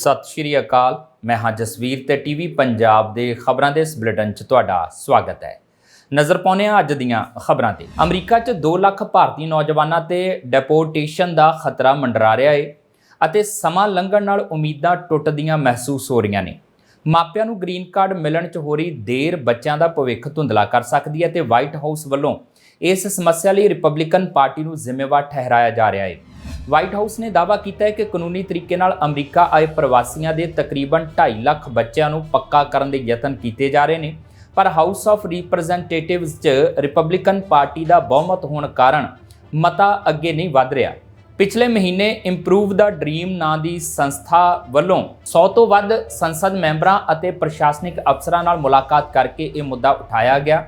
ਸਤਿ ਸ਼੍ਰੀ ਅਕਾਲ। ਮੈਂ ਹਾਂ ਜਸਵੀਰ ਤੇ ਟੀਵੀ ਪੰਜਾਬ ਦੇ ਖਬਰਾਂ ਦੇ ਇਸ ਬੁਲੇਟਿਨ 'ਚ ਤੁਹਾਡਾ ਸਵਾਗਤ ਹੈ। ਨਜ਼ਰ ਪਾਉਂਦੇ ਹਾਂ ਅੱਜ ਦੀਆਂ ਖਬਰਾਂ ਤੇ। ਅਮਰੀਕਾ 'ਚ 2 ਲੱਖ ਭਾਰਤੀ ਨੌਜਵਾਨਾਂ ਤੇ ਡਿਪੋਰਟੇਸ਼ਨ ਦਾ ਖਤਰਾ ਮੰਡਰਾ ਰਿਹਾ ਏ ਅਤੇ ਸਮਾਂ ਲੰਘਣ ਨਾਲ ਉਮੀਦਾਂ ਟੁੱਟਦੀਆਂ ਮਹਿਸੂਸ ਹੋ ਰਹੀਆਂ ਨੇ। ਮਾਪਿਆਂ ਨੂੰ ਗ੍ਰੀਨ ਕਾਰਡ ਮਿਲਣ 'ਚ ਹੋ ਰਹੀ ਦੇਰ ਬੱਚਿਆਂ ਦਾ ਭਵਿੱਖ ਧੁੰਦਲਾ ਕਰ ਸਕਦੀ ਹੈ ਤੇ ਵਾਈਟ ਹਾਊਸ ਵੱਲੋਂ ਇਸ ਸਮੱਸਿਆ ਲਈ ਰਿਪਬਲਿਕਨ ਪਾਰਟੀ ਨੂੰ ਜ਼ਿੰਮੇਵਾਰ ਠਹਿਰਾਇਆ ਜਾ ਰਿਹਾ ਹੈ ਵਾਈਟ ਹਾਊਸ ਨੇ ਦਾਅਵਾ ਕੀਤਾ ਹੈ ਕਿ ਕਾਨੂੰਨੀ ਤਰੀਕੇ ਨਾਲ ਅਮਰੀਕਾ ਆਏ ਪ੍ਰਵਾਸੀਆਂ ਦੇ ਤਕਰੀਬਨ 2.5 ਲੱਖ ਬੱਚਿਆਂ ਨੂੰ ਪੱਕਾ ਕਰਨ ਦੇ ਯਤਨ ਕੀਤੇ ਜਾ ਰਹੇ ਨੇ। ਪਰ ਹਾਊਸ ਆਫ ਰਿਪਰੈਜ਼ੈਂਟੇਟਿਵਸ 'ਚ ਰਿਪਬਲਿਕਨ ਪਾਰਟੀ ਦਾ ਬਹੁਮਤ ਹੋਣ ਕਾਰਨ ਮਤਾ ਅੱਗੇ ਨਹੀਂ ਵਧ ਰਿਹਾ। ਪਿਛਲੇ ਮਹੀਨੇ ਇੰਪਰੂਵ ਦਾ ਡ੍ਰੀਮ ਨਾਂ ਦੀ ਸੰਸਥਾ ਵੱਲੋਂ 100 ਤੋਂ ਵੱਧ ਸੰਸਦ ਮੈਂਬਰਾਂ ਅਤੇ ਪ੍ਰਸ਼ਾਸਨਿਕ ਅਫਸਰਾਂ ਨਾਲ ਮੁਲਾਕਾਤ ਕਰਕੇ ਇਹ ਮੁੱਦਾ ਉਠਾਇਆ ਗਿਆ।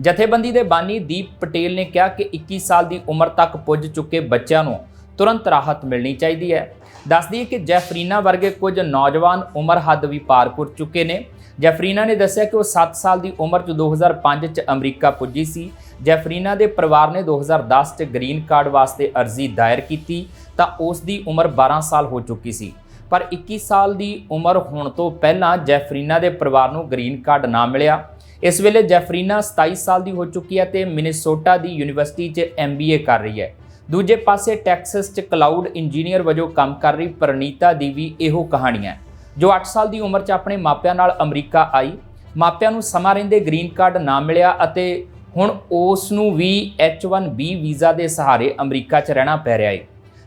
ਜਥੇਬੰਦੀ ਦੇ ਬਾਨੀ ਦੀਪ ਪਟੇਲ ਨੇ ਕਿਹਾ ਕਿ 21 ਸਾਲ ਦੀ ਉਮਰ ਤੱਕ ਪੁੱਜ ਚੁੱਕੇ ਬੱਚਿਆਂ ਨੂੰ ਤੁਰੰਤ ਰਾਹਤ ਮਿਲਣੀ ਚਾਹੀਦੀ ਹੈ। ਦੱਸਦੀ ਹੈ ਕਿ ਜੈਫਰੀਨਾ ਵਰਗੇ ਕੁਝ ਨੌਜਵਾਨ ਉਮਰ ਹੱਦ ਵੀ ਪਾਰ ਕਰ ਚੁੱਕੇ ਨੇ। ਜੈਫਰੀਨਾ ਨੇ ਦੱਸਿਆ ਕਿ ਉਹ 7 ਸਾਲ ਦੀ ਉਮਰ 'ਚ 2005 'ਚ ਅਮਰੀਕਾ ਪੁੱਜੀ ਸੀ। ਜੈਫਰੀਨਾ ਦੇ ਪਰਿਵਾਰ ਨੇ 2010 'ਚ ਗ੍ਰੀਨ ਕਾਰਡ ਵਾਸਤੇ ਅਰਜ਼ੀ ਦਾਇਰ ਕੀਤੀ, ਤਾਂ ਉਸ ਦੀ ਉਮਰ 12 ਸਾਲ ਹੋ ਚੁੱਕੀ ਸੀ। ਪਰ 21 ਸਾਲ ਦੀ ਉਮਰ ਹੋਣ ਤੋਂ ਪਹਿਲਾਂ ਜੈਫਰੀਨਾ ਦੇ ਪਰਿਵਾਰ ਨੂੰ ਗ੍ਰੀਨ ਕਾਰਡ ਨਾ ਮਿਲਿਆ। ਇਸ ਵੇਲੇ ਜੈਫਰੀਨਾ 27 ਸਾਲ ਦੀ ਹੋ ਚੁੱਕੀ ਹੈ ਤੇ ਮਿਨੇਸੋਟਾ ਦੀ ਯੂਨੀਵਰਸਿਟੀ 'ਚ ਐਮਬੀਏ ਕਰ ਰਹੀ ਹੈ। ਦੂਜੇ ਪਾਸੇ ਟੈਕਸਸ 'ਚ ਕਲਾਊਡ ਇੰਜੀਨੀਅਰ ਵਜੋਂ ਕੰਮ ਕਰ ਰਹੀ ਪ੍ਰਨੀਤਾ ਦੀ ਵੀ ਇਹੋ ਕਹਾਣੀ ਹੈ, ਜੋ 8 ਸਾਲ ਦੀ ਉਮਰ 'ਚ ਆਪਣੇ ਮਾਪਿਆਂ ਨਾਲ ਅਮਰੀਕਾ ਆਈ। ਮਾਪਿਆਂ ਨੂੰ ਸਮਾਂ ਰਹਿੰਦੇ ਗ੍ਰੀਨ ਕਾਰਡ ਨਾ ਮਿਲਿਆ ਅਤੇ ਹੁਣ ਉਸ ਨੂੰ ਵੀ H1B ਵੀਜ਼ਾ ਦੇ ਸਹਾਰੇ ਅਮਰੀਕਾ 'ਚ ਰਹਿਣਾ ਪੈ ਰਿਹਾ ਏ।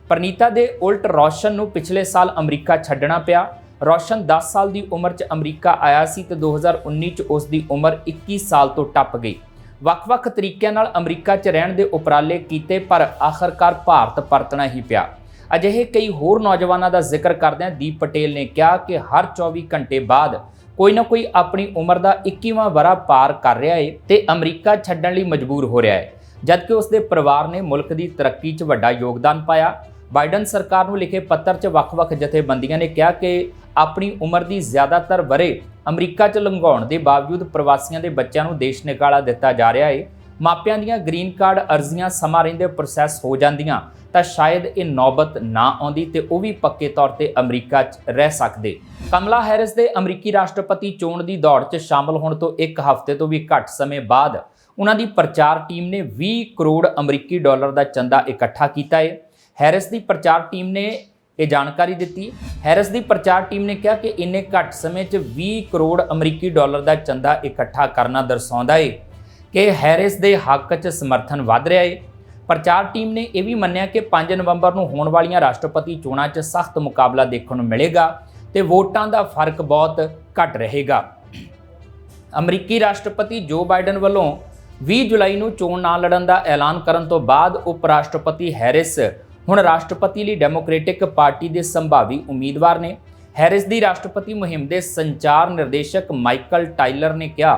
ਪ੍ਰਨੀਤਾ ਦੇ ਉਲਟ ਰੌਸ਼ਨ ਨੂੰ ਪਿਛਲੇ ਸਾਲ ਅਮਰੀਕਾ ਛੱਡਣਾ ਪਿਆ। ਰੌਸ਼ਨ 10 ਸਾਲ ਦੀ ਉਮਰ 'ਚ ਅਮਰੀਕਾ ਆਇਆ ਸੀ ਤੇ 2019 'ਚ ਉਸ ਦੀ ਉਮਰ 21 ਸਾਲ ਤੋਂ ਟੱਪ ਗਈ। ਵੱਖ-ਵੱਖ ਤਰੀਕਿਆਂ ਨਾਲ ਅਮਰੀਕਾ 'ਚ ਰਹਿਣ ਦੇ ਉਪਰਾਲੇ ਕੀਤੇ, ਪਰ ਆਖਰਕਾਰ ਭਾਰਤ ਪਰਤਣਾ ਹੀ ਪਿਆ। ਅਜਿਹੇ ਕਈ ਹੋਰ ਨੌਜਵਾਨਾਂ ਦਾ ਜ਼ਿਕਰ ਕਰਦਿਆਂ ਦੀਪ ਪਟੇਲ ਨੇ ਕਿਹਾ ਕਿ ਹਰ 24 ਘੰਟੇ ਬਾਅਦ ਕੋਈ ਨਾ ਕੋਈ ਆਪਣੀ ਉਮਰ ਦਾ 21ਵਾਂ ਵਰਾ ਪਾਰ ਕਰ ਰਿਹਾ ਹੈ ਤੇ ਅਮਰੀਕਾ ਛੱਡਣ ਲਈ ਮਜਬੂਰ ਹੋ ਰਿਹਾ ਹੈ ਜਦਕਿ ਉਸ ਦੇ ਪਰਿਵਾਰ ਨੇ ਮੁਲਕ ਦੀ ਤਰੱਕੀ 'ਚ ਵੱਡਾ ਯੋਗਦਾਨ ਪਾਇਆ। ਬਾਈਡਨ ਸਰਕਾਰ ਨੂੰ ਲਿਖੇ ਪੱਤਰ 'ਚ ਵੱਖ-ਵੱਖ ਜਥੇਬੰਦੀਆਂ ਨੇ ਕਿਹਾ ਕਿ ਆਪਣੀ ਉਮਰ ਦੀ ਜ਼ਿਆਦਾਤਰ ਵਰੇ ਅਮਰੀਕਾ 'ਚ ਲੰਘਾਉਣ ਦੇ ਬਾਵਜੂਦ ਪ੍ਰਵਾਸੀਆਂ ਦੇ ਬੱਚਿਆਂ ਨੂੰ ਦੇਸ਼ ਨਿਕਾਲਾ ਦਿੱਤਾ ਜਾ ਰਿਹਾ ਹੈ ਮਾਪਿਆਂ ਦੀਆਂ ਗ੍ਰੀਨ ਕਾਰਡ ਅਰਜ਼ੀਆਂ ਸਮਾਂ ਰਹਿੰਦੇ ਪ੍ਰੋਸੈਸ ਹੋ ਜਾਂਦੀਆਂ, ਤਾਂ ਸ਼ਾਇਦ ਇਹ ਨੌਬਤ ਨਾ ਆਉਂਦੀ ਤੇ ਉਹ ਵੀ ਪੱਕੇ ਤੌਰ ਤੇ ਅਮਰੀਕਾ 'ਚ ਰਹਿ ਸਕਦੇ। ਕਮਲਾ ਹੈਰਿਸ ਦੇ ਅਮਰੀਕੀ ਰਾਸ਼ਟਰਪਤੀ ਚੋਣ ਦੀ ਦੌੜ 'ਚ ਸ਼ਾਮਲ ਹੋਣ ਤੋਂ ਇੱਕ ਹਫ਼ਤੇ ਤੋਂ ਵੀ ਘੱਟ ਸਮੇਂ ਬਾਅਦ ਉਹਨਾਂ ਦੀ ਪ੍ਰਚਾਰ ਟੀਮ ਨੇ 20 ਕਰੋੜ ਅਮਰੀਕੀ ਡਾਲਰ ਦਾ ਚੰਦਾ ਇਕੱਠਾ ਕੀਤਾ ਹੈ ਹੈਰਿਸ ਦੀ ਪ੍ਰਚਾਰ ਟੀਮ ਨੇ ਇਹ ਜਾਣਕਾਰੀ ਦਿੱਤੀ ਹੈਰਿਸ ਦੀ ਪ੍ਰਚਾਰ ਟੀਮ ਨੇ ਕਿਹਾ ਕਿ ਇੰਨੇ ਘੱਟ ਸਮੇਂ 'ਚ 20 ਕਰੋੜ ਅਮਰੀਕੀ ਡਾਲਰ ਦਾ ਚੰਦਾ ਇਕੱਠਾ ਕਰਨਾ ਦਰਸਾਉਂਦਾ ਏ ਕਿ ਹੈਰਿਸ ਦੇ ਹੱਕ 'ਚ ਸਮਰਥਨ ਵਧ ਰਿਹਾ ਏ। ਪ੍ਰਚਾਰ ਟੀਮ ਨੇ ਇਹ ਵੀ ਮੰਨਿਆ ਕਿ 5 ਨਵੰਬਰ ਨੂੰ ਹੋਣ ਵਾਲੀਆਂ ਰਾਸ਼ਟਰਪਤੀ ਚੋਣਾਂ 'ਚ ਸਖਤ ਮੁਕਾਬਲਾ ਦੇਖਣ ਨੂੰ ਮਿਲੇਗਾ ਤੇ ਵੋਟਾਂ ਦਾ ਫ਼ਰਕ ਬਹੁਤ ਘੱਟ ਰਹੇਗਾ। ਅਮਰੀਕੀ ਰਾਸ਼ਟਰਪਤੀ ਜੋ ਬਾਈਡਨ ਵੱਲੋਂ 20 ਜੁਲਾਈ ਨੂੰ ਚੋਣ ਨਾ ਲੜਨ ਦਾ ਐਲਾਨ ਕਰਨ ਤੋਂ ਬਾਅਦ ਉਪ ਰਾਸ਼ਟਰਪਤੀ ਹੈਰਿਸ ਹੁਣ ਰਾਸ਼ਟਰਪਤੀ ਲਈ ਡੈਮੋਕ੍ਰੈਟਿਕ ਪਾਰਟੀ ਦੇ ਸੰਭਾਵੀ ਉਮੀਦਵਾਰ ਨੇ। ਹੈਰਿਸ ਦੀ ਰਾਸ਼ਟਰਪਤੀ ਮੁਹਿੰਮ ਦੇ ਸੰਚਾਰ ਨਿਰਦੇਸ਼ਕ ਮਾਈਕਲ ਟਾਈਲਰ ਨੇ ਕਿਹਾ,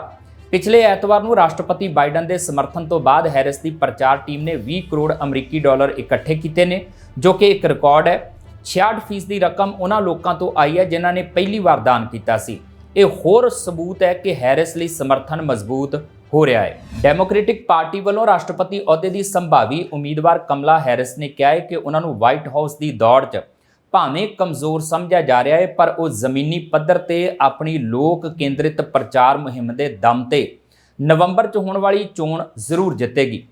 ਪਿਛਲੇ ਐਤਵਾਰ ਨੂੰ ਰਾਸ਼ਟਰਪਤੀ ਬਾਈਡਨ ਦੇ ਸਮਰਥਨ ਤੋਂ ਬਾਅਦ ਹੈਰਿਸ ਦੀ ਪ੍ਰਚਾਰ ਟੀਮ ਨੇ 20 ਕਰੋੜ ਅਮਰੀਕੀ ਡਾਲਰ ਇਕੱਠੇ ਕੀਤੇ ਨੇ, ਜੋ ਕਿ ਇੱਕ ਰਿਕਾਰਡ ਹੈ। 66% ਦੀ ਰਕਮ ਉਹਨਾਂ ਲੋਕਾਂ ਤੋਂ ਆਈ ਹੈ ਜਿਨ੍ਹਾਂ ਨੇ ਪਹਿਲੀ ਵਾਰ ਦਾਨ ਕੀਤਾ ਸੀ। ਇਹ ਹੋਰ ਸਬੂਤ ਹੈ ਕਿ ਹੈਰਿਸ ਲਈ ਸਮਰਥਨ ਮਜ਼ਬੂਤ ਹੋ ਰਿਹਾ ਹੈ। ਡੈਮੋਕ੍ਰੈਟਿਕ ਪਾਰਟੀ ਵੱਲੋਂ ਰਾਸ਼ਟਰਪਤੀ ਅਹੁਦੇ ਦੀ ਸੰਭਾਵੀ ਉਮੀਦਵਾਰ ਕਮਲਾ ਹੈਰਿਸ ਨੇ ਕਿਹਾ ਹੈ ਕਿ ਉਹਨਾਂ ਨੂੰ ਵਾਈਟ ਹਾਊਸ ਦੀ ਦੌੜ 'ਚ ਭਾਵੇਂ ਕਮਜ਼ੋਰ ਸਮਝਿਆ ਜਾ ਰਿਹਾ ਹੈ, ਪਰ ਉਹ ਜ਼ਮੀਨੀ ਪੱਧਰ ਤੇ ਆਪਣੀ ਲੋਕ ਕੇਂਦਰਿਤ ਪ੍ਰਚਾਰ ਮੁਹਿੰਮ ਦੇ ਦਮ ਤੇ ਨਵੰਬਰ 'ਚ ਹੋਣ ਵਾਲੀ ਚੋਣ ਜ਼ਰੂਰ ਜਿੱਤੇਗੀ।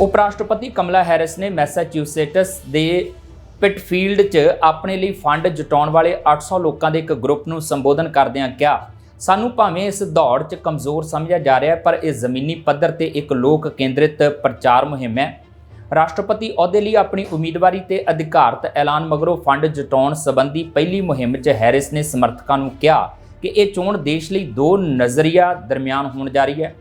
ਉਪ ਰਾਸ਼ਟਰਪਤੀ ਕਮਲਾ ਹੈਰਿਸ ਨੇ ਮੈਸਾਚਿਊਸੇਟਸ ਦੇ ਪਿਟਫੀਲਡ 'ਚ ਆਪਣੇ ਲਈ ਫੰਡ ਜੁਟਾਉਣ ਵਾਲੇ 800 ਲੋਕਾਂ ਦੇ ਇੱਕ ਗਰੁੱਪ ਨੂੰ ਸੰਬੋਧਨ ਕਰਦਿਆਂ ਕਿਹਾ ਸਾਨੂੰ ਭਾਵੇਂ ਇਸ ਦੌੜ 'ਚ ਕਮਜ਼ੋਰ ਸਮਝਿਆ ਜਾ ਰਿਹਾ ਹੈ, ਪਰ ਇਹ ਜ਼ਮੀਨੀ ਪੱਧਰ ਤੇ ਇੱਕ ਲੋਕ ਕੇਂਦਰਿਤ ਪ੍ਰਚਾਰ ਮੁਹਿੰਮ ਹੈ। ਰਾਸ਼ਟਰਪਤੀ ਅਹੁਦੇ ਲਈ ਆਪਣੀ ਉਮੀਦਵਾਰੀ ਤੇ ਅਧਿਕਾਰਤ ਐਲਾਨ ਮਗਰੋਂ ਫੰਡ ਜੁਟਾਉਣ ਸੰਬੰਧੀ ਪਹਿਲੀ ਮੁਹਿੰਮ 'ਚ ਹੈਰਿਸ ਨੇ ਸਮਰਥਕਾਂ ਨੂੰ ਕਿਹਾ ਕਿ ਇਹ ਚੋਣ ਦੇਸ਼ ਲਈ ਦੋ ਨਜ਼ਰੀਆ ਦਰਮਿਆਨ ਹੋਣ ਜਾ ਰਹੀ ਹੈ।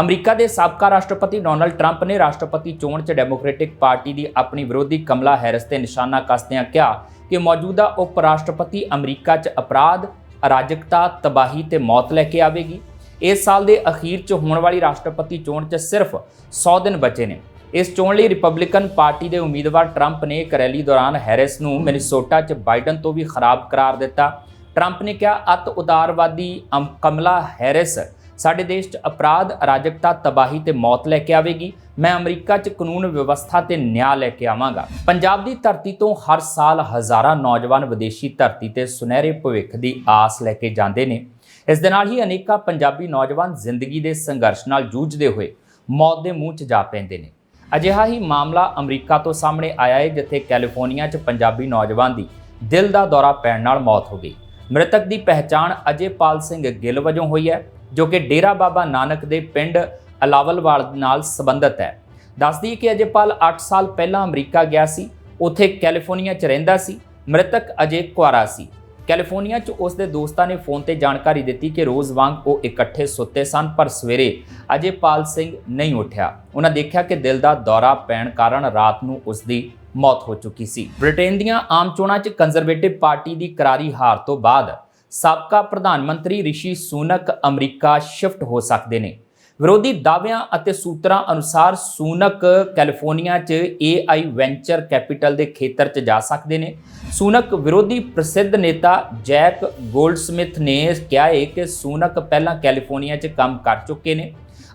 ਅਮਰੀਕਾ ਦੇ ਸਾਬਕਾ ਰਾਸ਼ਟਰਪਤੀ ਡੋਨਲਡ ਟਰੰਪ ਨੇ ਰਾਸ਼ਟਰਪਤੀ ਚੋਣ 'ਚ ਡੈਮੋਕ੍ਰੈਟਿਕ ਪਾਰਟੀ ਦੀ ਆਪਣੀ ਵਿਰੋਧੀ ਕਮਲਾ ਹੈਰਿਸ ਤੇ ਨਿਸ਼ਾਨਾ ਕੱਸਦਿਆਂ ਕਿਹਾ ਕਿ ਮੌਜੂਦਾ ਉਪ ਰਾਸ਼ਟਰਪਤੀ ਅਮਰੀਕਾ 'ਚ ਅਪਰਾਧ ਅਰਾਜਕਤਾ, ਤਬਾਹੀ ਤੇ ਮੌਤ ਲੈ ਕੇ ਆਵੇਗੀ। ਇਸ ਸਾਲ ਦੇ ਅਖੀਰ 'ਚ ਹੋਣ ਵਾਲੀ ਰਾਸ਼ਟਰਪਤੀ ਚੋਣ 'ਚ ਸਿਰਫ 100 ਦਿਨ ਬਚੇ ਨੇ। ਇਸ ਚੋਣ ਲਈ ਰਿਪਬਲਿਕਨ ਪਾਰਟੀ ਦੇ ਉਮੀਦਵਾਰ ਟਰੰਪ ਨੇ ਇੱਕ ਰੈਲੀ ਦੌਰਾਨ ਹੈਰਿਸ ਨੂੰ ਮਿਨੀਸੋਟਾ 'ਚ ਬਾਈਡਨ ਤੋਂ ਵੀ ਖਰਾਬ ਕਰਾਰ ਦਿੱਤਾ। ਟਰੰਪ ਨੇ ਕਿਹਾ, ਅਤ ਉਦਾਰਵਾਦੀ ਅਮ- ਕਮਲਾ ਹੈਰਿਸ ਸਾਡੇ ਦੇਸ਼ 'ਚ ਅਪਰਾਧ, ਅਰਾਜਕਤਾ, ਤਬਾਹੀ ਤੇ ਮੌਤ ਲੈ ਕੇ ਆਵੇਗੀ। ਮੈਂ ਅਮਰੀਕਾ 'ਚ ਕਾਨੂੰਨ ਵਿਵਸਥਾ ਤੇ ਨਿਆਂ ਲੈ ਕੇ ਆਵਾਂਗਾ। ਪੰਜਾਬ ਦੀ ਧਰਤੀ ਤੋਂ ਹਰ ਸਾਲ ਹਜ਼ਾਰਾਂ ਨੌਜਵਾਨ ਵਿਦੇਸ਼ੀ ਧਰਤੀ ਤੇ ਸੁਨਹਿਰੇ ਭਵਿੱਖ ਦੀ ਆਸ ਲੈ ਕੇ ਜਾਂਦੇ ਨੇ। ਇਸ ਦੇ ਨਾਲ ਹੀ ਅਨੇਕਾਂ ਪੰਜਾਬੀ ਨੌਜਵਾਨ ਜ਼ਿੰਦਗੀ ਦੇ ਸੰਘਰਸ਼ ਨਾਲ ਜੂਝਦੇ ਹੋਏ ਮੌਤ ਦੇ ਮੂੰਹ 'ਚ ਜਾ ਪੈਂਦੇ ਨੇ। ਅਜਿਹਾ ਹੀ ਮਾਮਲਾ ਅਮਰੀਕਾ ਤੋਂ ਸਾਹਮਣੇ ਆਇਆ ਹੈ ਜਿੱਥੇ ਕੈਲੀਫੋਰਨੀਆ 'ਚ ਪੰਜਾਬੀ ਨੌਜਵਾਨ ਦੀ ਦਿਲ ਦਾ ਦੌਰਾ ਪੈਣ ਨਾਲ ਮੌਤ ਹੋ ਗਈ। ਮ੍ਰਿਤਕ ਦੀ ਪਹਿਚਾਣ ਅਜੇਪਾਲ ਸਿੰਘ ਗਿੱਲ ਵਜੋਂ ਹੋਈ ਹੈ, ਜੋ ਕਿ ਡੇਰਾ ਬਾਬਾ ਨਾਨਕ ਦੇ ਪਿੰਡ ਅਲਾਵਲਵਾਲ ਨਾਲ ਸੰਬੰਧਿਤ ਹੈ। ਦੱਸਦੀ ਕਿ ਅਜੇਪਾਲ 8 ਸਾਲ ਪਹਿਲਾਂ ਅਮਰੀਕਾ ਗਿਆ ਸੀ, ਉੱਥੇ ਕੈਲੀਫੋਰਨੀਆ 'ਚ ਰਹਿੰਦਾ ਸੀ, ਮ੍ਰਿਤਕ ਅਜੇ ਕੁਆਰਾ ਸੀ। ਕੈਲੀਫੋਰਨੀਆ 'ਚ ਉਸ ਦੇ ਦੋਸਤਾਂ ਨੇ ਫੋਨ ਤੇ ਜਾਣਕਾਰੀ ਦਿੱਤੀ ਕਿ ਰੋਜ਼ ਵਾਂਗ ਉਹ ਇਕੱਠੇ ਸੁੱਤੇ ਸਨ, ਪਰ ਸਵੇਰੇ ਅਜੇਪਾਲ ਸਿੰਘ ਨਹੀਂ ਉੱਠਿਆ। ਉਹਨਾਂ ਦੇਖਿਆ ਕਿ ਦਿਲ ਦਾ ਦੌਰਾ ਪੈਣ ਕਾਰਨ ਰਾਤ ਨੂੰ ਉਸ ਦੀ ਮੌਤ ਹੋ ਚੁੱਕੀ ਸੀ। ਬ੍ਰਿਟੇਨ ਦੀਆਂ ਆਮ ਚੋਣਾਂ 'ਚ ਕੰਜ਼ਰਵੇਟਿਵ ਪਾਰਟੀ ਦੀ ਕਰਾਰੀ ਹਾਰ ਤੋਂ ਬਾਅਦ ਸਾਬਕਾ ਪ੍ਰਧਾਨ ਮੰਤਰੀ ਰਿਸ਼ੀ ਸੂਨਕ ਅਮਰੀਕਾ ਸ਼ਿਫਟ ਹੋ ਸਕਦੇ ਨੇ। ਵਿਰੋਧੀ ਦਾਅਵਿਆਂ ਅਤੇ ਸੂਤਰਾਂ ਅਨੁਸਾਰ ਸੂਨਕ ਕੈਲੀਫੋਰਨੀਆ 'ਚ AI ਵੈਂਚਰ ਕੈਪੀਟਲ ਦੇ ਖੇਤਰ 'ਚ ਜਾ ਸਕਦੇ ਨੇ। ਸੂਨਕ ਵਿਰੋਧੀ ਪ੍ਰਸਿੱਧ ਨੇਤਾ ਜੈਕ ਗੋਲਡਸਮਿਥ ਨੇ ਕਿਹਾ ਹੈ ਕਿ ਸੂਨਕ ਪਹਿਲਾਂ ਕੈਲੀਫੋਰਨੀਆ 'ਚ ਕੰਮ ਕਰ ਚੁੱਕੇ ਨੇ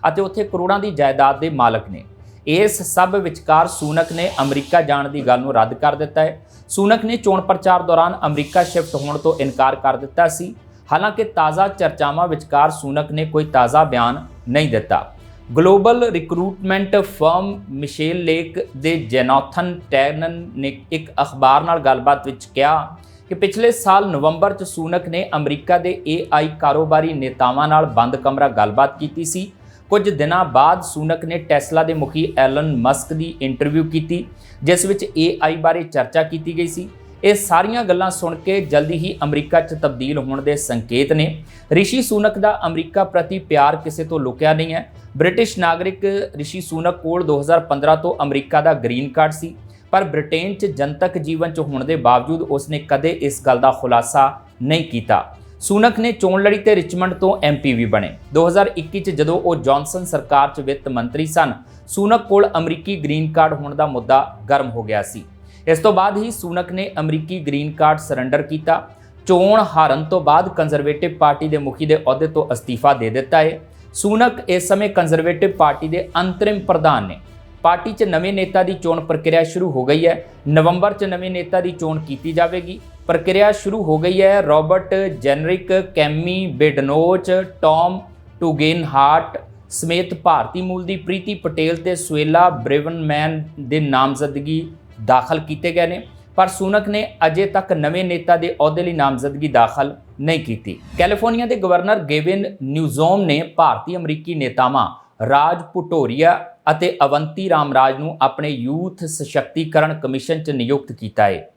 ਅਤੇ ਉੱਥੇ ਕਰੋੜਾਂ ਦੀ ਜਾਇਦਾਦ ਦੇ ਮਾਲਕ ਨੇ। ਇਸ ਸਭ ਵਿਚਕਾਰ ਸੂਨਕ ਨੇ ਅਮਰੀਕਾ ਜਾਣ ਦੀ ਗੱਲ ਨੂੰ ਰੱਦ ਕਰ ਦਿੱਤਾ ਹੈ ਸੂਨਕ ਨੇ ਚੋਣ ਪ੍ਰਚਾਰ ਦੌਰਾਨ ਅਮਰੀਕਾ ਸ਼ਿਫਟ ਹੋਣ ਤੋਂ ਇਨਕਾਰ ਕਰ ਦਿੱਤਾ ਸੀ। ਹਾਲਾਂਕਿ ਤਾਜ਼ਾ ਚਰਚਾਵਾਂ ਵਿਚਕਾਰ ਸੂਨਕ ਨੇ ਕੋਈ ਤਾਜ਼ਾ ਬਿਆਨ ਨਹੀਂ ਦਿੱਤਾ। Global recruitment firm Mitchell Lake ਦੇ ਜੈਨੋਥਨ ਟੈਰਨਨ ਨੇ ਇੱਕ ਅਖਬਾਰ ਨਾਲ ਗੱਲਬਾਤ ਵਿੱਚ ਕਿਹਾ ਕਿ ਪਿਛਲੇ ਸਾਲ ਨਵੰਬਰ 'ਚ ਸੂਨਕ ਨੇ ਅਮਰੀਕਾ ਦੇ AI ਕਾਰੋਬਾਰੀ ਨੇਤਾਵਾਂ ਨਾਲ ਬੰਦ ਕਮਰਾ ਗੱਲਬਾਤ ਕੀਤੀ ਸੀ। ਕੁਝ ਦਿਨਾਂ ਬਾਅਦ ਸੂਨਕ ਨੇ ਟੈਸਲਾ ਦੇ ਮੁਖੀ ਐਲਨ ਮਸਕ ਦੀ ਇੰਟਰਵਿਊ ਕੀਤੀ, ਜਿਸ ਵਿੱਚ AI ਬਾਰੇ ਚਰਚਾ ਕੀਤੀ ਗਈ ਸੀ। ਇਹ ਸਾਰੀਆਂ ਗੱਲਾਂ ਸੁਣ ਕੇ ਜਲਦੀ ਹੀ ਅਮਰੀਕਾ 'ਚ ਤਬਦੀਲ ਹੋਣ ਦੇ ਸੰਕੇਤ ਨੇ। ਰਿਸ਼ੀ ਸੂਨਕ ਦਾ ਅਮਰੀਕਾ ਪ੍ਰਤੀ ਪਿਆਰ ਕਿਸੇ ਤੋਂ ਲੁਕਿਆ ਨਹੀਂ ਹੈ। ਬ੍ਰਿਟਿਸ਼ ਨਾਗਰਿਕ ਰਿਸ਼ੀ ਸੂਨਕ ਕੋਲ 2015 ਤੋਂ ਅਮਰੀਕਾ ਦਾ ਗ੍ਰੀਨ ਕਾਰਡ ਸੀ, ਪਰ ਬ੍ਰਿਟੇਨ 'ਚ ਜਨਤਕ ਜੀਵਨ 'ਚ ਹੋਣ ਦੇ ਬਾਵਜੂਦ ਉਸਨੇ ਕਦੇ ਇਸ ਗੱਲ ਦਾ ਖੁਲਾਸਾ ਨਹੀਂ ਕੀਤਾ। ਸੂਨਕ ਨੇ ਚੋਣ ਲੜੀ ਤੇ ਰਿਚਮੰਡ ਤੋਂ ਐਮਪੀ ਵੀ ਬਣੇ। 2021 ਚ ਜਦੋਂ ਉਹ ਜੌਨਸਨ ਸਰਕਾਰ ਚ ਵਿੱਤ ਮੰਤਰੀ ਸਨ, ਸੂਨਕ ਕੋਲ ਅਮਰੀਕੀ ਗ੍ਰੀਨ ਕਾਰਡ ਹੋਣ ਦਾ ਮੁੱਦਾ ਗਰਮ ਹੋ ਗਿਆ ਸੀ। ਇਸ ਤੋਂ ਬਾਅਦ ਹੀ ਸੂਨਕ ਨੇ ਅਮਰੀਕੀ ਗ੍ਰੀਨ ਕਾਰਡ ਸਰੈਂਡਰ ਕੀਤਾ। ਚੋਣ ਹਾਰਨ ਤੋਂ ਬਾਅਦ ਕੰਜ਼ਰਵੇਟਿਵ ਪਾਰਟੀ ਦੇ ਮੁਖੀ ਦੇ ਅਹੁਦੇ ਤੋਂ ਅਸਤੀਫਾ ਦੇ ਦਿੱਤਾ ਹੈ। ਸੂਨਕ ਇਸ ਸਮੇਂ ਕੰਜ਼ਰਵੇਟਿਵ ਪਾਰਟੀ ਦੇ ਅੰਤਰਿਮ ਪ੍ਰਧਾਨ ਨੇ। ਪਾਰਟੀ 'ਚ ਨਵੇਂ ਨੇਤਾ ਦੀ ਚੋਣ ਪ੍ਰਕਿਰਿਆ ਸ਼ੁਰੂ ਹੋ ਗਈ ਹੈ। ਨਵੰਬਰ 'ਚ ਨਵੇਂ ਨੇਤਾ ਦੀ ਚੋਣ ਕੀਤੀ ਜਾਵੇਗੀ। ਪ੍ਰਕਿਰਿਆ ਸ਼ੁਰੂ ਹੋ ਗਈ ਹੈ Robert Jenrick, Kemi Badenoch, Tom Tugendhat ਸਮੇਤ ਭਾਰਤੀ ਮੂਲ ਦੀ ਪ੍ਰੀਤੀ ਪਟੇਲ ਤੇ ਸੁਏਲਾ ਬ੍ਰੇਵਨਮੈਨ ਦੇ ਨਾਮਜ਼ਦਗੀ ਦਾਖਲ ਕੀਤੇ ਗਏ ਨੇ, ਪਰ ਸੂਨਕ ਨੇ ਅਜੇ ਤੱਕ ਨਵੇਂ ਨੇਤਾ ਦੇ ਅਹੁਦੇ ਲਈ ਨਾਮਜ਼ਦਗੀ ਦਾਖਲ ਨਹੀਂ ਕੀਤੀ। ਕੈਲੀਫੋਰਨੀਆ ਦੇ ਗਵਰਨਰ ਗੇਵਿਨ ਨਿਊਜ਼ੋਮ ਨੇ ਭਾਰਤੀ ਅਮਰੀਕੀ ਨੇਤਾਵਾਂ ਰਾਜ ਪੁਟੋਰੀਆ ਅਤੇ ਅਵੰਤੀ ਰਾਮਰਾਜ ਨੂੰ ਆਪਣੇ ਯੂਥ ਸਸ਼ਕਤੀਕਰਨ ਕਮਿਸ਼ਨ 'ਚ ਨਿਯੁਕਤ ਕੀਤਾ ਹੈ।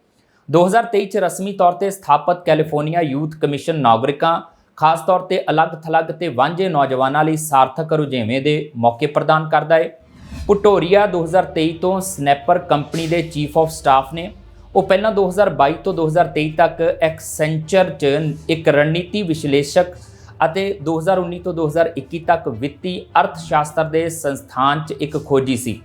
2023 ਚ ਰਸਮੀ ਤੌਰ ਤੇ ਸਥਾਪਿਤ ਕੈਲੀਫੋਰਨੀਆ ਯੂਥ ਕਮਿਸ਼ਨ ਨਾਗਰਿਕਾਂ, ਖਾਸ ਤੌਰ ਤੇ ਅਲੱਗ-ਥਲੱਗ ਤੇ ਵਾਂਝੇ ਨੌਜਵਾਨਾਂ ਲਈ ਸਾਰਥਕ ਰੁਝੇਵੇਂ ਦੇ ਮੌਕੇ ਪ੍ਰਦਾਨ ਕਰਦਾ ਹੈ। ਪੁਟੋਰੀਆ 2023 ਤੋਂ ਸਨੈਪਰ ਕੰਪਨੀ ਦੇ ਚੀਫ ਆਫ ਸਟਾਫ ਨੇ। ਉਹ ਪਹਿਲਾਂ 2022 ਤੋਂ 2023 ਤੱਕ ਐਕਸੈਂਚਰ 'ਚ ਇੱਕ ਰਣਨੀਤੀ ਵਿਸ਼ਲੇਸ਼ਕ ਅਤੇ 2019 ਤੋਂ 2021 ਤੱਕ ਵਿੱਤੀ ਅਰਥਸ਼ਾਸਤਰ ਦੇ ਸੰਸਥਾਨ 'ਚ ਇੱਕ ਖੋਜੀ ਸੀ।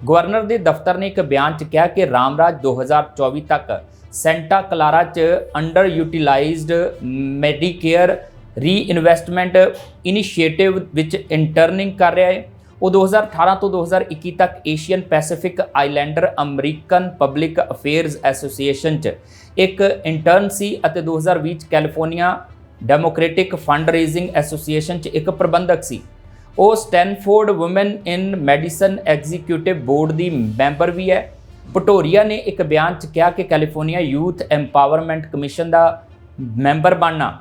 ਗਵਰਨਰ ਦੇ ਦਫ਼ਤਰ ਨੇ ਇੱਕ ਬਿਆਨ 'ਚ ਕਿਹਾ ਕਿ ਰਾਮਰਾਜ 2024 ਤੱਕ ਸੈਂਟਾ ਕਲਾਰਾ 'ਚ under utilized Medicare reinvestment initiative ਵਿੱਚ ਇੰਟਰਨਿੰਗ ਕਰ ਰਿਹਾ ਹੈ। ਉਹ 2018 ਤੋਂ 2021 ਤੱਕ Asian Pacific Islander American public affairs association 'ਚ ਇੱਕ ਇੰਟਰਨ ਸੀ ਅਤੇ 2020 ਚ California Democratic fund raising association 'ਚ ਇੱਕ ਪ੍ਰਬੰਧਕ ਸੀ। ਉਹ Stanford women in medicine executive board the member ਵੀ ਹੈ। ਪਟੋਰੀਆ ਨੇ ਇੱਕ ਬਿਆਨ 'ਚ ਕਿਹਾ ਕਿ ਕੈਲੀਫੋਰਨੀਆ ਯੂਥ ਐਮਪਾਵਰਮੈਂਟ ਕਮਿਸ਼ਨ ਦਾ ਮੈਂਬਰ ਬਣਨਾ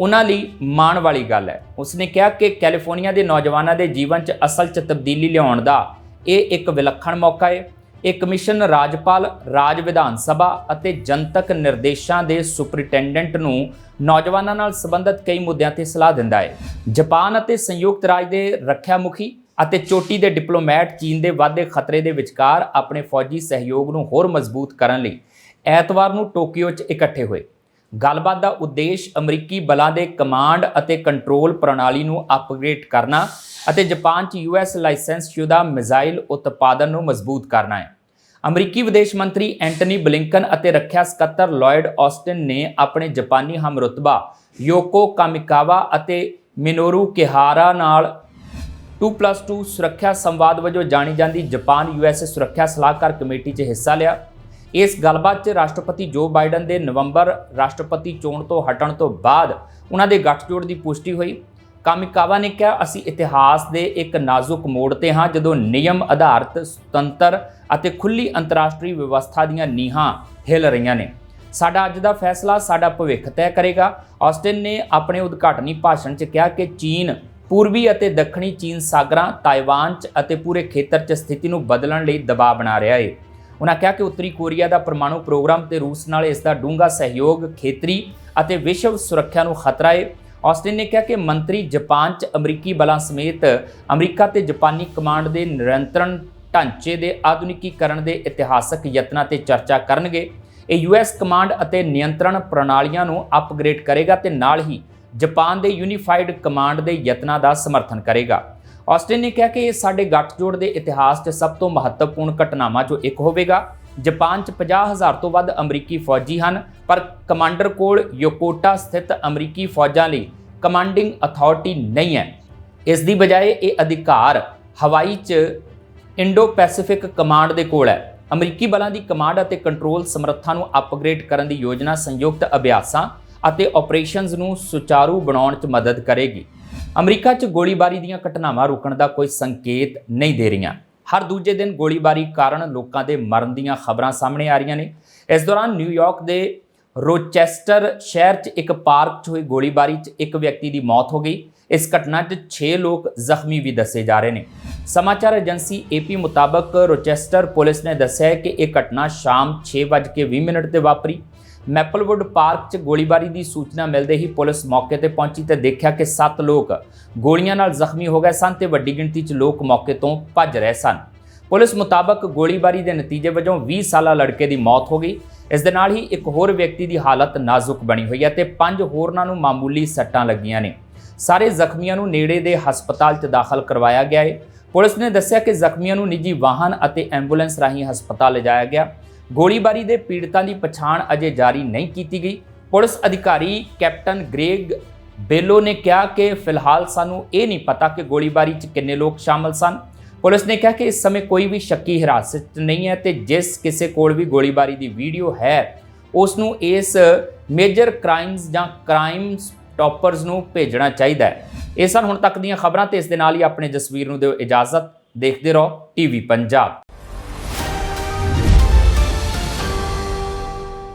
ਉਹਨਾਂ ਲਈ ਮਾਣ ਵਾਲੀ ਗੱਲ ਹੈ। ਉਸਨੇ ਕਿਹਾ ਕਿ ਕੈਲੀਫੋਰਨੀਆ ਦੇ ਨੌਜਵਾਨਾਂ ਦੇ ਜੀਵਨ 'ਚ ਅਸਲ 'ਚ ਤਬਦੀਲੀ ਲਿਆਉਣ ਦਾ ਇਹ ਇੱਕ ਵਿਲੱਖਣ ਮੌਕਾ ਹੈ। ਇਹ ਕਮਿਸ਼ਨ ਰਾਜਪਾਲ, ਰਾਜ ਵਿਧਾਨ ਸਭਾ ਅਤੇ ਜਨਤਕ ਨਿਰਦੇਸ਼ਾਂ ਦੇ ਸੁਪਰਿਟੈਂਡੈਂਟ ਨੂੰ ਨੌਜਵਾਨਾਂ ਨਾਲ ਸੰਬੰਧਿਤ ਕਈ ਮੁੱਦਿਆਂ ਤੇ ਸਲਾਹ ਦਿੰਦਾ ਹੈ। ਜਾਪਾਨ ਅਤੇ ਸੰਯੁਕਤ ਰਾਜ ਦੇ ਰੱਖਿਆ ਮੁਖੀ ਅਤੇ ਚੋਟੀ ਦੇ ਡਿਪਲੋਮੈਟ ਚੀਨ ਦੇ ਵਾਧੇ ਖਤਰੇ ਦੇ ਵਿਚਕਾਰ ਆਪਣੇ ਫੌਜੀ ਸਹਿਯੋਗ ਨੂੰ ਹੋਰ ਮਜ਼ਬੂਤ ਕਰਨ ਲਈ ਐਤਵਾਰ ਨੂੰ ਟੋਕੀਓ 'ਚ ਇਕੱਠੇ ਹੋਏ। ਗੱਲਬਾਤ ਦਾ ਉਦੇਸ਼ ਅਮਰੀਕੀ ਬਲਾਂ ਦੇ ਕਮਾਂਡ ਅਤੇ ਕੰਟਰੋਲ ਪ੍ਰਣਾਲੀ ਨੂੰ ਅਪਗ੍ਰੇਡ ਕਰਨਾ ਅਤੇ ਜਾਪਾਨ 'ਚ ਯੂਐਸ ਲਾਇਸੈਂਸਸ਼ੁਦਾ ਮਿਜ਼ਾਈਲ ਉਤਪਾਦਨ ਨੂੰ ਮਜ਼ਬੂਤ ਕਰਨਾ ਹੈ। ਅਮਰੀਕੀ ਵਿਦੇਸ਼ ਮੰਤਰੀ ਐਂਟਨੀ ਬਲਿੰਕਨ ਅਤੇ ਰੱਖਿਆ ਸਕੱਤਰ ਲਾਇਡ ਆਸਟਿਨ ਨੇ ਆਪਣੇ ਜਾਪਾਨੀ ਹਮਰੁਤਬਾ ਯੋਕੋ ਕਾਮਿਕਾਵਾ ਅਤੇ ਮਿਨੋਰੂ ਕਿਹਾਰਾ ਨਾਲ 2+2 ਸੁਰੱਖਿਆ ਸੰਵਾਦ ਵਜੋਂ ਜਾਣੀ ਜਾਂਦੀ ਜਾਪਾਨ ਯੂਐਸਏ ਸੁਰੱਖਿਆ ਸਲਾਹਕਾਰ ਕਮੇਟੀ 'ਚ ਹਿੱਸਾ ਲਿਆ। ਇਸ ਗੱਲਬਾਤ 'ਚ ਰਾਸ਼ਟਰਪਤੀ ਜੋ ਬਾਈਡਨ ਦੇ ਨਵੰਬਰ ਰਾਸ਼ਟਰਪਤੀ ਚੋਣ ਤੋਂ ਹਟਣ ਤੋਂ ਬਾਅਦ ਉਹਨਾਂ ਦੇ ਗੱਠਜੋੜ ਦੀ ਪੁਸ਼ਟੀ ਹੋਈ। ਕਾਮਿਕਾਵਾ ਨੇ ਕਿਹਾ, ਅਸੀਂ ਇਤਿਹਾਸ ਦੇ ਇੱਕ ਨਾਜ਼ੁਕ ਮੋੜ ਤੇ ਹਾਂ, ਜਦੋਂ ਨਿਯਮ ਆਧਾਰਿਤ ਸੁਤੰਤਰ ਅਤੇ ਖੁੱਲੀ ਅੰਤਰਰਾਸ਼ਟਰੀ ਵਿਵਸਥਾ ਦੀਆਂ ਨੀਹਾਂ ਹਿਲ ਰਹੀਆਂ ਨੇ। ਸਾਡਾ ਅੱਜ ਦਾ ਫੈਸਲਾ ਸਾਡਾ ਭਵਿੱਖ ਤੈਅ ਕਰੇਗਾ। ਆਸਟਿਨ ਨੇ ਆਪਣੇ ਉਦਘਾਟਨੀ ਭਾਸ਼ਣ 'ਚ ਕਿਹਾ ਕਿ ਚੀਨ ਪੂਰਬੀ ਅਤੇ ਦੱਖਣੀ ਚੀਨ ਸਾਗਰਾਂ ਤਾਈਵਾਨ 'ਚ ਅਤੇ ਪੂਰੇ ਖੇਤਰ 'ਚ ਸਥਿਤੀ ਨੂੰ ਬਦਲਣ ਲਈ ਦਬਾਅ ਬਣਾ ਰਿਹਾ ਹੈ ਉਹਨਾਂ ਕਿਹਾ ਕਿ ਉੱਤਰੀ ਕੋਰੀਆ ਦਾ ਪਰਮਾਣੂ ਪ੍ਰੋਗਰਾਮ ਤੇ ਰੂਸ ਨਾਲ ਇਸ ਦਾ ਡੂੰਘਾ ਸਹਿਯੋਗ, ਖੇਤਰੀ ਅਤੇ ਵਿਸ਼ਵ ਸੁਰੱਖਿਆ ਨੂੰ ਖਤਰਾ ਹੈ ਆਸਟਿਨ ਨੇ ਕਿਹਾ ਕਿ ਮੰਤਰੀ ਜਾਪਾਨ 'ਚ ਅਮਰੀਕੀ ਬਲਾਂ ਸਮੇਤ ਅਮਰੀਕਾ ਤੇ ਜਾਪਾਨੀ ਕਮਾਂਡ ਦੇ ਨਿਰੰਤਰਣ ਢਾਂਚੇ ਦੇ ਆਧੁਨਿਕੀਕਰਨ ਦੇ ਇਤਿਹਾਸਕ ਯਤਨਾਂ ਤੇ ਚਰਚਾ ਕਰਨਗੇ। ਇਹ ਯੂਐਸ ਕਮਾਂਡ ਅਤੇ ਨਿਯੰਤਰਣ ਪ੍ਰਣਾਲੀਆਂ ਨੂੰ ਅਪਗ੍ਰੇਡ ਕਰੇਗਾ ਤੇ ਨਾਲ ਹੀ ਜਾਪਾਨ ਦੇ ਯੂਨੀਫਾਈਡ ਕਮਾਂਡ ਦੇ ਯਤਨਾਂ ਦਾ ਸਮਰਥਨ ਕਰੇਗਾ। ਆਸਟਿਨ ਨੇ ਕਿਹਾ ਕਿ ਇਹ ਸਾਡੇ ਗੱਠਜੋੜ ਦੇ ਇਤਿਹਾਸ 'ਚ ਸਭ ਤੋਂ ਮਹੱਤਵਪੂਰਨ ਘਟਨਾਵਾਂ 'ਚੋਂ ਇੱਕ ਹੋਵੇਗਾ। ਜਾਪਾਨ 'ਚ 50000 ਤੋਂ ਵੱਧ ਅਮਰੀਕੀ ਫੌਜੀ ਹਨ, ਪਰ ਕਮਾਂਡਰ ਕੋਲ ਯੋਕੋਟਾ ਸਥਿਤ ਅਮਰੀਕੀ ਫੌਜਾਂ ਲਈ ਕਮਾਂਡਿੰਗ ਅਥਾਰਟੀ ਨਹੀਂ ਹੈ। ਇਸ ਦੀ ਬਜਾਏ ਇਹ ਅਧਿਕਾਰ ਹਵਾਈ 'ਚ ਇੰਡੋ ਪੈਸੀਫਿਕ ਕਮਾਂਡ ਦੇ ਕੋਲ ਹੈ। ਅਮਰੀਕੀ ਬਲਾਂ ਦੀ ਕਮਾਂਡ ਅਤੇ ਕੰਟਰੋਲ ਸਮਰੱਥਾ ਨੂੰ ਅਪਗ੍ਰੇਡ ਕਰਨ ਦੀ ਯੋਜਨਾ ਸੰਯੁਕਤ ਅਭਿਆਸਾਂ ਅਤੇ ਆਪਰੇਸ਼ਨਸ ਨੂੰ ਸੁਚਾਰੂ ਬਣਾਉਣ 'ਚ ਮਦਦ ਕਰੇਗੀ। ਅਮਰੀਕਾ 'ਚ ਗੋਲੀਬਾਰੀ ਦੀਆਂ ਘਟਨਾਵਾਂ ਰੁਕਣ ਦਾ ਕੋਈ ਸੰਕੇਤ ਨਹੀਂ ਦੇ ਰਹੀਆਂ। ਹਰ ਦੂਜੇ ਦਿਨ ਗੋਲੀਬਾਰੀ ਕਾਰਨ ਲੋਕਾਂ ਦੇ ਮਰਨ ਦੀਆਂ ਖਬਰਾਂ ਸਾਹਮਣੇ ਆ ਰਹੀਆਂ ਨੇ। ਇਸ ਦੌਰਾਨ ਨਿਊਯਾਰਕ ਦੇ ਰੋਚੈਸਟਰ ਸ਼ਹਿਰ 'ਚ ਇੱਕ ਪਾਰਕ 'ਚ ਹੋਈ ਗੋਲੀਬਾਰੀ 'ਚ ਇੱਕ ਵਿਅਕਤੀ ਦੀ ਮੌਤ ਹੋ ਗਈ। ਇਸ ਘਟਨਾ 'ਚ 6 ਲੋਕ ਜ਼ਖਮੀ ਵੀ ਦੱਸੇ ਜਾ ਰਹੇ ਨੇ। ਸਮਾਚਾਰ ਏਜੰਸੀ ਏਪੀ ਮੁਤਾਬਕ ਰੋਚੈਸਟਰ ਪੁਲਿਸ ਨੇ ਦੱਸਿਆ ਕਿ ਇਹ ਘਟਨਾ ਸ਼ਾਮ 6:20 ਮਿੰਟ ਤੇ ਵਾਪਰੀ। ਮੈਪਲਵੁੱਡ ਪਾਰਕ 'ਚ ਗੋਲੀਬਾਰੀ ਦੀ ਸੂਚਨਾ ਮਿਲਦੇ ਹੀ ਪੁਲਿਸ ਮੌਕੇ ਤੇ ਪਹੁੰਚੀ ਤੇ ਦੇਖਿਆ ਕਿ 7 ਲੋਕ ਗੋਲੀਆਂ ਨਾਲ ਜ਼ਖਮੀ ਹੋ ਗਏ ਸਨ ਤੇ ਵੱਡੀ ਗਿਣਤੀ 'ਚ ਲੋਕ ਮੌਕੇ ਤੋਂ ਭੱਜ ਰਹੇ ਸਨ। ਪੁਲਿਸ ਮੁਤਾਬਕ ਗੋਲੀਬਾਰੀ ਦੇ ਨਤੀਜੇ ਵਜੋਂ 20 ਸਾਲਾ ਲੜਕੇ ਦੀ ਮੌਤ ਹੋ ਗਈ। ਇਸ ਦੇ ਨਾਲ ਹੀ ਇੱਕ ਹੋਰ ਵਿਅਕਤੀ ਦੀ ਹਾਲਤ ਨਾਜ਼ੁਕ ਬਣੀ ਹੋਈ ਹੈ ਤੇ ਪੰਜ ਹੋਰਨਾਂ ਨੂੰ ਮਾਮੂਲੀ ਸੱਟਾਂ ਲੱਗੀਆਂ ਨੇ। ਸਾਰੇ ਜ਼ਖਮੀਆਂ ਨੂੰ ਨੇੜੇ ਦੇ ਹਸਪਤਾਲ 'ਚ ਦਾਖਲ ਕਰਵਾਇਆ ਗਿਆ ਹੈ। ਪੁਲਿਸ ਨੇ ਦੱਸਿਆ ਕਿ ਜ਼ਖਮੀਆਂ ਨੂੰ ਨਿੱਜੀ ਵਾਹਨ ਅਤੇ ਐਂਬੂਲੈਂਸ ਰਾਹੀਂ ਹਸਪਤਾਲ ਲਿਜਾਇਆ ਗਿਆ। ਗੋਲੀਬਾਰੀ ਦੇ ਪੀੜਤਾਂ ਦੀ ਪਛਾਣ ਅਜੇ ਜਾਰੀ ਨਹੀਂ ਕੀਤੀ ਗਈ। ਪੁਲਿਸ ਅਧਿਕਾਰੀ ਕੈਪਟਨ ਗ੍ਰੇਗ ਬੇਲੋ ਨੇ ਕਿਹਾ ਕਿ ਫਿਲਹਾਲ ਸਾਨੂੰ ਇਹ ਨਹੀਂ ਪਤਾ ਕਿ ਗੋਲੀਬਾਰੀ 'ਚ ਕਿੰਨੇ ਲੋਕ ਸ਼ਾਮਲ ਸਨ। ਪੁਲਿਸ ਨੇ ਕਿਹਾ ਕਿ ਇਸ ਸਮੇਂ ਕੋਈ ਵੀ ਸ਼ੱਕੀ ਹਿਰਾਸਤ ਨਹੀਂ ਹੈ ਤੇ ਜਿਸ ਕਿਸੇ ਕੋਲ ਵੀ ਗੋਲੀਬਾਰੀ ਦੀ ਵੀਡੀਓ ਹੈ, ਉਸ ਨੂੰ ਇਸ ਮੇਜਰ ਕ੍ਰਾਈਮਸ ਜਾਂ ਕ੍ਰਾਈਮ ਸਟਾਪਰਸ ਨੂੰ ਭੇਜਣਾ ਚਾਹੀਦਾ ਹੈ। ਇਹ ਸਨ ਹੁਣ ਤੱਕ ਦੀਆਂ ਖਬਰਾਂ ਤੇ ਇਸ ਦੇ ਨਾਲ ਹੀ ਆਪਣੇ ਜਸਵੀਰ ਨੂੰ ਦਿਓ ਇਜਾਜ਼ਤ। ਦੇਖਦੇ ਰਹੋ ਟੀਵੀ ਪੰਜਾਬ।